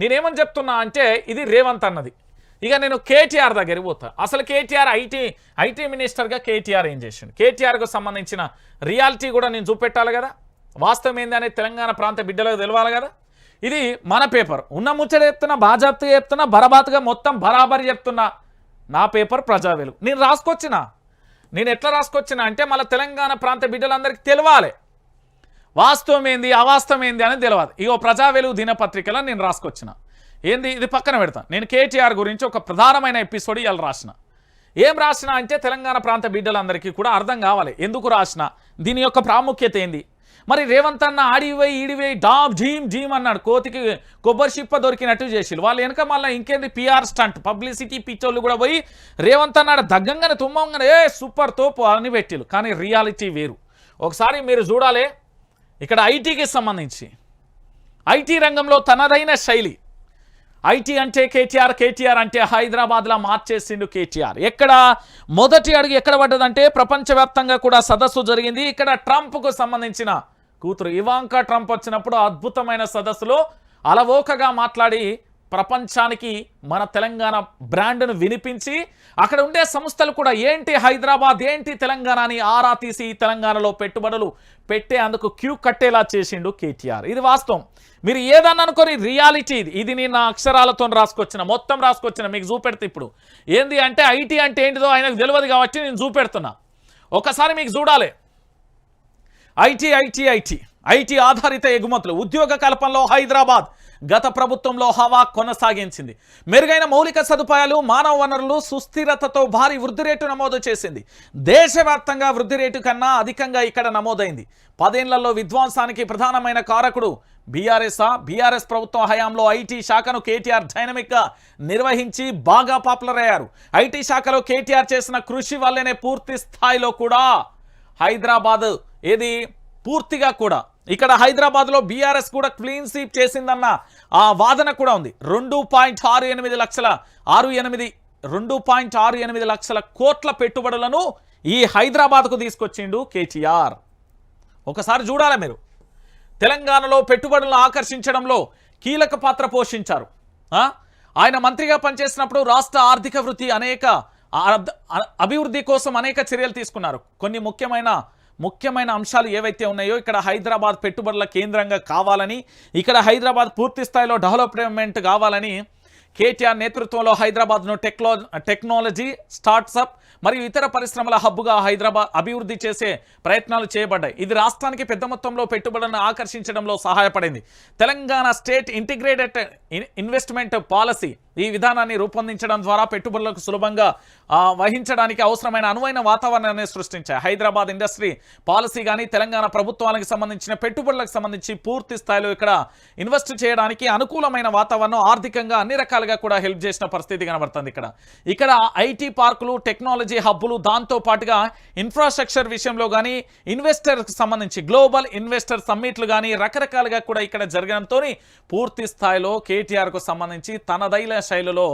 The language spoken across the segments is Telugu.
నేనేమని చెప్తున్నా అంటే ఇది రేవంత్ అన్నది. ఇక నేను కేటీఆర్ దగ్గరికి పోతా. అసలు కేటీఆర్ ఐటీ ఐటీ మినిస్టర్గా కేటీఆర్ ఏం చేసిండు? కేటీఆర్కు సంబంధించిన రియాలిటీ కూడా నేను చూపెట్టాలి కదా. వాస్తవం ఏంది అనేది తెలంగాణ ప్రాంత బిడ్డలకు తెలవాలి కదా. ఇది మన పేపర్. ఉన్న ముచ్చట చెప్తున్నా బాజాప్తగా చెప్తున్నా బరబాతుగా మొత్తం బరాబరి చెప్తున్నా. నా పేపర్ ప్రజావేలు నేను రాసుకొచ్చిన. నేను ఎట్లా రాసుకొచ్చిన అంటే మళ్ళీ తెలంగాణ ప్రాంత బిడ్డలందరికీ తెలవాలి. వాస్తవం ఏంది అవాస్తవం ఏంది అని తెలియదు ఇగో ప్రజా వెలుగు దినపత్రికలో నేను రాసుకొచ్చిన. ఏంది? ఇది పక్కన పెడతాను నేను కేటీఆర్ గురించి ఒక ప్రధానమైన ఎపిసోడ్ ఇవాళ రాసిన. ఏం రాసిన అంటే తెలంగాణ ప్రాంత బిడ్డలందరికీ కూడా అర్థం కావాలి. ఎందుకు రాసిన? దీని యొక్క ప్రాముఖ్యత ఏంది? మరి రేవంత్ అన్న ఆడివై ఈడివై డాబ్ జీమ్ జీమ్ అన్నాడు. కోతికి కొబ్బరి చిప్ప దొరికినట్టు చేసి వాళ్ళు వెనక మళ్ళీ ఇంకేంది? PR stunt. పబ్లిసిటీ పిచ్చోళ్ళు కూడా పోయి రేవంత్ అన్నాడు దగ్గంగానే తుమ్మంగానే ఏ సూపర్ తోపు అని పెట్టిలు కానీ రియాలిటీ వేరు. ఒకసారి మీరు చూడాలి. ఇక్కడ ఐటీకి సంబంధించి. ఐటీ రంగంలో తనదైన శైలి. ఐటీ అంటే కేటీఆర్ కేటీఆర్ అంటే హైదరాబాద్లో మార్చేసిండు కేటీఆర్. ఎక్కడ మొదటి అడుగు ఎక్కడ పడ్డదంటే ప్రపంచవ్యాప్తంగా కూడా సదస్సు జరిగింది. ఇక్కడ ట్రంప్కు సంబంధించిన కూతురు ఇవాంకా ట్రంప్ వచ్చినప్పుడు అద్భుతమైన సదస్సులో అలవోకగా మాట్లాడి ప్రపంచానికి మన తెలంగాణ బ్రాండ్ను వినిపించి అక్కడ ఉండే సంస్థలు కూడా ఏంటి హైదరాబాద్ ఏంటి తెలంగాణ అని ఆరా తీసి తెలంగాణలో పెట్టుబడులు పెట్టే అందుకు క్యూ కట్టేలా చేసిండు కేటీఆర్. ఇది వాస్తవం. మీరు ఏదన్నా అనుకోని రియాలిటీ ఇది. ఇది నేను నా అక్షరాలతో రాసుకొచ్చిన మొత్తం రాసుకొచ్చిన మీకు చూపెడితే ఇప్పుడు. ఏంది అంటే ఐటీ అంటే ఏంటిదో ఆయనకు తెలియదు కాబట్టి నేను చూపెడుతున్నా. ఒకసారి మీకు చూడాలి. ఐటీ ఐటీ ఐటీ ఐటీ ఆధారిత ఎగుమతులు ఉద్యోగ కల్పనలో హైదరాబాద్. గత ప్రభుత్వంలో హవా కొనసాగించింది. మెరుగైన మౌలిక సదుపాయాలు మానవ వనరులు సుస్థిరతతో భారీ వృద్ధి రేటు నమోదు చేసింది. దేశవ్యాప్తంగా వృద్ధి రేటు కన్నా అధికంగా ఇక్కడ నమోదైంది. పదేళ్ళలో విధ్వంసానికి ప్రధానమైన కారకుడు బీఆర్ఎస్ఆ బీఆర్ఎస్ ప్రభుత్వం హయాంలో ఐటీ శాఖను కేటీఆర్ డైనమిక్గా నిర్వహించి బాగా పాపులర్ అయ్యారు. ఐటీ శాఖలో కేటీఆర్ చేసిన కృషి వల్లనే పూర్తి స్థాయిలో కూడా హైదరాబాద్ ఏది పూర్తిగా కూడా ఇక్కడ హైదరాబాద్లో బీఆర్ఎస్ కూడా క్లీన్ స్వీప్ చేసిందన్న ఆ వాదన కూడా ఉంది. రెండు పాయింట్ ఆరు ఎనిమిది లక్షల ఆరు ఎనిమిది రెండు పాయింట్ ఆరు ఎనిమిది లక్షల కోట్ల పెట్టుబడులను ఈ హైదరాబాద్కు తీసుకొచ్చిండు కేటీఆర్. ఒకసారి చూడాలి మీరు? తెలంగాణలో పెట్టుబడులను ఆకర్షించడంలో కీలక పాత్ర పోషించారు. ఆయన మంత్రిగా పనిచేసినప్పుడు రాష్ట్ర ఆర్థిక వృద్ధి అనేక అభివృద్ధి కోసం అనేక చర్యలు తీసుకున్నారు. కొన్ని ముఖ్యమైన ముఖ్యమైన అంశాలు ఏవైతే ఉన్నాయో ఇక్కడ హైదరాబాద్ పెట్టుబడుల కేంద్రంగా కావాలని ఇక్కడ హైదరాబాద్ పూర్తి స్థాయిలో డెవలప్మెంట్ కావాలని కేటీఆర్ నేతృత్వంలో హైదరాబాద్ను టెక్లో టెక్నాలజీ స్టార్ట్సప్ మరియు ఇతర పరిశ్రమల హబ్బుగా హైదరాబాద్ అభివృద్ధి చేసే ప్రయత్నాలు చేయబడ్డాయి. ఇది రాష్ట్రానికి పెద్ద మొత్తంలో పెట్టుబడులను ఆకర్షించడంలో సహాయపడింది. Telangana state integrated investment policy ఈ విధానాన్ని రూపొందించడం ద్వారా పెట్టుబడులకు సులభంగా వహించడానికి అవసరమైన అనువైన వాతావరణాన్ని సృష్టించాయి. హైదరాబాద్ ఇండస్ట్రీ పాలసీ కానీ తెలంగాణ ప్రభుత్వానికి సంబంధించిన పెట్టుబడులకు సంబంధించి పూర్తి స్థాయిలో ఇక్కడ ఇన్వెస్ట్ చేయడానికి అనుకూలమైన వాతావరణం ఆర్థికంగా అన్ని రకాల రకాలుగా కూడా హెల్ప్ చేసిన పరిస్థితి కనబడుతుంది ఇక్కడ. ఇక్కడ ఐటీ పార్కులు టెక్నాలజీ హబ్బులు దాంతో పాటుగా ఇన్ఫ్రాస్ట్రక్చర్ విషయంలో కానీ ఇన్వెస్టర్కి సంబంధించి గ్లోబల్ ఇన్వెస్టర్ సమ్మిట్లు కానీ రకరకాలుగా కూడా ఇక్కడ జరగడంతో పూర్తి స్థాయిలో కేటీఆర్కు సంబంధించి తనదైన శైలిలో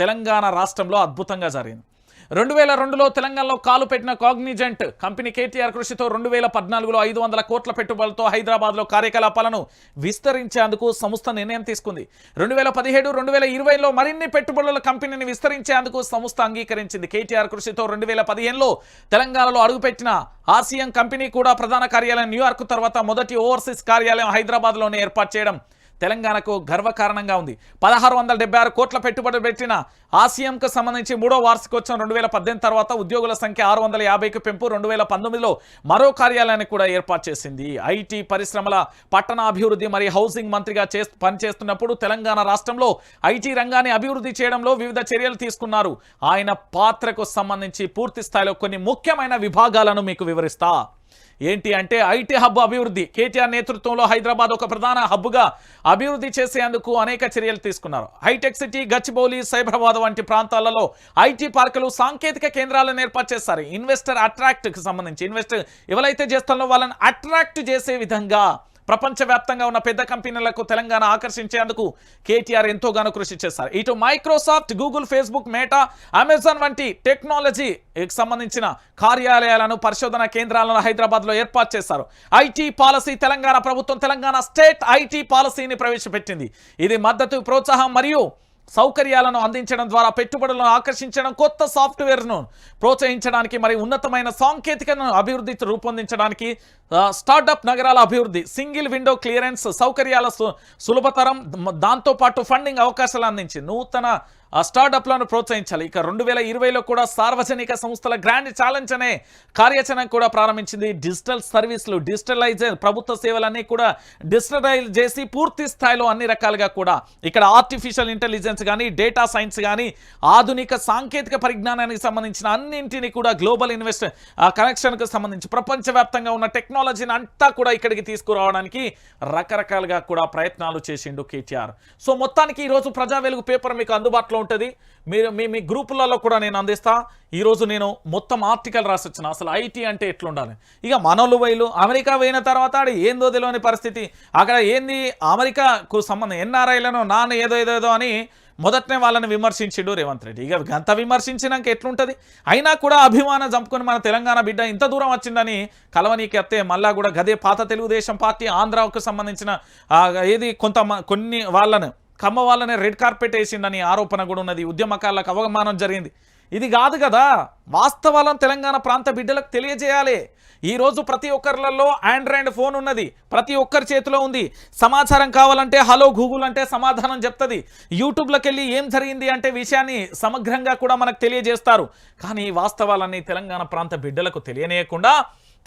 తెలంగాణ రాష్ట్రంలో అద్భుతంగా జరిగింది. రెండు వేల రెండులో తెలంగాణలో కాలు పెట్టిన కాగ్నిజెంట్ కంపెనీ కేటీఆర్ కృషితో రెండు వేల పద్నాలుగులో ఐదు వందల కోట్ల పెట్టుబడులతో హైదరాబాద్లో కార్యకలాపాలను విస్తరించేందుకు సంస్థ నిర్ణయం తీసుకుంది. రెండు వేల పదిహేడు రెండు వేల ఇరవైలో మరిన్ని పెట్టుబడుల కంపెనీని విస్తరించేందుకు సంస్థ అంగీకరించింది. కేటీఆర్ కృషితో రెండు వేల పదిహేనులో తెలంగాణలో అడుగుపెట్టిన ఆసియం కంపెనీ కూడా ప్రధాన కార్యాలయం న్యూయార్క్ తర్వాత మొదటి ఓవర్సీస్ కార్యాలయం హైదరాబాద్లోనే ఏర్పాటు చేయడం తెలంగాణకు గర్వకారణంగా ఉంది. పదహారు వందల డెబ్బై ఆరు కోట్ల పెట్టుబడి పెట్టిన ఆసియంకు సంబంధించి మూడో వార్షికోత్సవం రెండు వేల పద్దెనిమిది తర్వాత ఉద్యోగుల సంఖ్య ఆరు వందల యాభైకి పెంపు రెండు వేల పంతొమ్మిదిలో మరో కార్యాలయాన్ని కూడా ఏర్పాటు చేసింది. ఐటీ పరిశ్రమల పట్టణ అభివృద్ధి మరియు హౌసింగ్ మంత్రిగా చే పనిచేస్తున్నప్పుడు తెలంగాణ రాష్ట్రంలో ఐటీ రంగాన్ని అభివృద్ధి చేయడంలో వివిధ చర్యలు తీసుకున్నారు. ఆయన పాత్రకు సంబంధించి పూర్తి స్థాయిలో కొన్ని ముఖ్యమైన విభాగాలను మీకు వివరిస్తా. ఏంటి అంటే ఐటీ హబ్ అభివృద్ధి. కేటీఆర్ నేతృత్వంలో హైదరాబాద్ ఒక ప్రధాన హబ్గా అభివృద్ధి చేసేందుకు అనేక చర్యలు తీసుకున్నారు. హైటెక్ సిటీ గచ్చిబౌలి సైబరాబాద్ వంటి ప్రాంతాలలో ఐటీ పార్కులు సాంకేతిక కేంద్రాలను ఏర్పాటు చేస్తారు. ఇన్వెస్టర్ అట్రాక్ట్కి సంబంధించి ఇన్వెస్టర్ ఎవరైతే చేస్తారో వాళ్ళని అట్రాక్ట్ చేసే విధంగా ప్రపంచవ్యాప్తంగా ఉన్న పెద్ద కంపెనీలకు తెలంగాణ ఆకర్షించేందుకు కేటీఆర్ ఎంతోగానో కృషి చేస్తారు ఇటు Microsoft Google Facebook Meta Amazon వంటి టెక్నాలజీకి సంబంధించిన కార్యాలయాలను పరిశోధన కేంద్రాలను హైదరాబాద్లో ఏర్పాటు చేశారు. ఐటీ పాలసీ తెలంగాణ ప్రభుత్వం తెలంగాణ స్టేట్ ఐటీ పాలసీని ప్రవేశపెట్టింది. ఇది మద్దతు ప్రోత్సాహం మరియు సౌకర్యాలను అందించడం ద్వారా పెట్టుబడులను ఆకర్షించడం కొత్త సాఫ్ట్వేర్ను ప్రోత్సహించడానికి మరి ఉన్నతమైన సాంకేతికను అభివృద్ధి రూపొందించడానికి స్టార్టప్ నగరాల అభివృద్ధి సింగిల్ విండో క్లియరెన్స్ సౌకర్యాల సులభతరం దాంతోపాటు ఫండింగ్ అవకాశాలు అందించి నూతన స్టార్టప్లను ప్రోత్సహించాలి. ఇక రెండు వేల ఇరవైలో కూడా సార్వజనిక సంస్థల గ్రాండ్ ఛాలెంజ్ అనే కార్యాచరణ కూడా ప్రారంభించింది. డిజిటల్ సర్వీసులు డిజిటలైజ్ ప్రభుత్వ సేవలన్నీ కూడా డిజిటలైజ్ చేసి పూర్తి స్థాయిలో అన్ని రకాలుగా కూడా ఇక్కడ ఆర్టిఫిషియల్ ఇంటెలిజెన్స్ కానీ డేటా సైన్స్ కానీ ఆధునిక సాంకేతిక పరిజ్ఞానానికి సంబంధించిన అన్నింటినీ కూడా గ్లోబల్ ఇన్వెస్ట్ కనెక్షన్కు సంబంధించి ప్రపంచవ్యాప్తంగా ఉన్న టెక్నాలజీని అంతా కూడా ఇక్కడికి తీసుకురావడానికి రకరకాలుగా కూడా ప్రయత్నాలు చేసిండు కేటీఆర్. సో మొత్తానికి ఈరోజు ప్రజా వెలుగు పేపర్ మీకు అందుబాటులో ఉంటుంది. మీరు మీ మీ గ్రూపులలో కూడా నేను అందిస్తా. ఈరోజు నేను మొత్తం ఆర్టికల్ రాసొచ్చిన. అసలు ఐటీ అంటే ఎట్లుండాలి? ఇక మనోళ్ళు వైలు అమెరికా పోయిన తర్వాత ఆడ ఏందో తెలియని పరిస్థితి. అక్కడ ఏంది? అమెరికాకు సంబంధం ఎన్ఆర్ఐలను నాన్న ఏదో ఏదో ఏదో అని మొదటనే వాళ్ళని విమర్శించిండు రేవంత్ రెడ్డి. ఇక గంత విమర్శించినాక ఎట్లుంటుంది? అయినా కూడా అభిమానం చంపుకొని మన తెలంగాణ బిడ్డ ఇంత దూరం వచ్చిందని కలవనీకి అత్తే మళ్ళా కూడా గదే పాత తెలుగుదేశం పార్టీ ఆంధ్రాకు సంబంధించిన ఏది కొంత కొన్ని వాళ్ళను కమ్మ వాళ్ళని రెడ్ కార్పెట్ వేసిండని ఆరోపణ కూడా ఉన్నది. ఉద్యమకారులకు అవమానం జరిగింది. ఇది కాదు కదా. వాస్తవాలను తెలంగాణ ప్రాంత బిడ్డలకు తెలియజేయాలి. ఈరోజు ప్రతి ఒక్కరిలలో ఆండ్రాయిడ్ ఫోన్ ఉన్నది. ప్రతి ఒక్కరి చేతిలో ఉంది. సమాచారం కావాలంటే హలో గూగుల్ అంటే సమాధానం చెప్తుంది. యూట్యూబ్లోకి వెళ్ళి ఏం జరిగింది అంటే విషయాన్ని సమగ్రంగా కూడా మనకు తెలియజేస్తారు. కానీ ఈ వాస్తవాలన్నీ తెలంగాణ ప్రాంత బిడ్డలకు తెలియనేయకుండా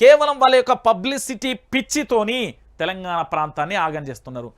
కేవలం వాళ్ళ యొక్క పబ్లిసిటీ పిచ్చితోని తెలంగాణ ప్రాంతాన్ని ఆగం చేస్తున్నారు.